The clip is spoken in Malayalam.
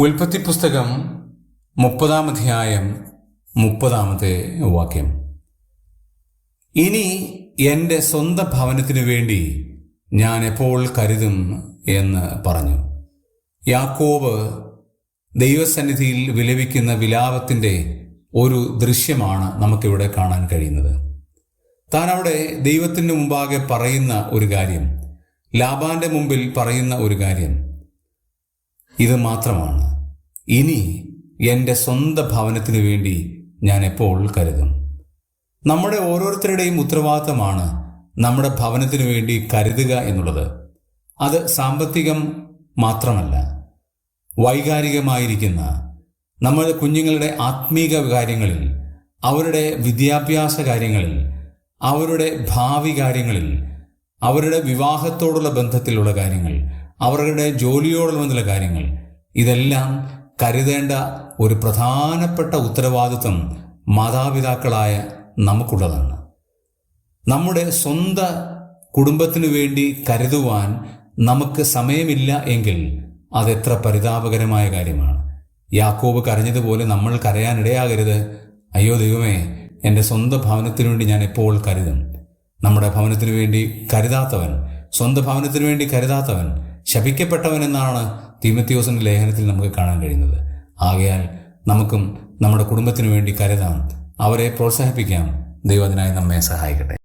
ഉൽപ്പത്തി പുസ്തകം മുപ്പതാം അധ്യായം മുപ്പതാമത്തെ വാക്യം. ഇനി എന്റെ സ്വന്തം ഭവനത്തിനു വേണ്ടി ഞാൻ എപ്പോൾ കരുതും എന്ന് പറഞ്ഞു. യാക്കോബ് ദൈവസന്നിധിയിൽ വിലപിക്കുന്ന വിലാപത്തിന്റെ ഒരു ദൃശ്യമാണ് നമുക്കിവിടെ കാണാൻ കഴിയുന്നത്. താൻ അവിടെ ദൈവത്തിന് മുമ്പാകെ പറയുന്ന ഒരു കാര്യം ലാബാന്റെ മുമ്പിൽ പറയുന്ന ഒരു കാര്യം. ഇത് മാത്രമാണ്. ഇനി എന്റെ സ്വന്തം ഭവനത്തിന് വേണ്ടി ഞാൻ എപ്പോൾ കരുതും? നമ്മുടെ ഓരോരുത്തരുടെയും ഉത്തരവാദിത്തമാണ് നമ്മുടെ ഭവനത്തിനു വേണ്ടി കരുതുക എന്നുള്ളത്. അത് സാമ്പത്തികം മാത്രമല്ല വൈകാരികമായിരിക്കുന്ന നമ്മുടെ കുഞ്ഞുങ്ങളുടെ ആത്മീക കാര്യങ്ങളിൽ അവരുടെ വിദ്യാഭ്യാസ കാര്യങ്ങളിൽ അവരുടെ ഭാവി കാര്യങ്ങളിൽ അവരുടെ വിവാഹത്തോടുള്ള ബന്ധത്തിലുള്ള കാര്യങ്ങൾ അവരുടെ ജോലിയോടുള്ള കാര്യങ്ങൾ. ഇതെല്ലാം കരുതേണ്ട ഒരു പ്രധാനപ്പെട്ട ഉത്തരവാദിത്വം മാതാപിതാക്കളായ നമുക്കുള്ളതാണ്. നമ്മുടെ സ്വന്ത കുടുംബത്തിനു വേണ്ടി കരുതുവാൻ നമുക്ക് സമയമില്ല എങ്കിൽ അതെത്ര പരിതാപകരമായ കാര്യമാണ്. യാക്കോബ് കരഞ്ഞതുപോലെ നമ്മൾ കരയാനിടയാകരുത്. അയ്യോ ദൈവമേ എന്റെ സ്വന്തം ഭവനത്തിനു വേണ്ടി ഞാൻ എപ്പോൾ കരുതും? നമ്മുടെ ഭവനത്തിനു വേണ്ടി കരുതാത്തവൻ സ്വന്തം ഭവനത്തിനു വേണ്ടി കരുതാത്തവൻ ശപിക്കപ്പെട്ടവൻ എന്നാണ് തീമത്യോസിന്റെ ലേഖനത്തിൽ നമുക്ക് കാണാൻ കഴിയുന്നത്. ആകയാൽ നമുക്കും നമ്മുടെ കുടുംബത്തിനു വേണ്ടി കരുതാം. അവരെ പ്രോത്സാഹിപ്പിക്കാം. ദൈവത്തിനായി നമ്മെ സഹായിക്കട്ടെ.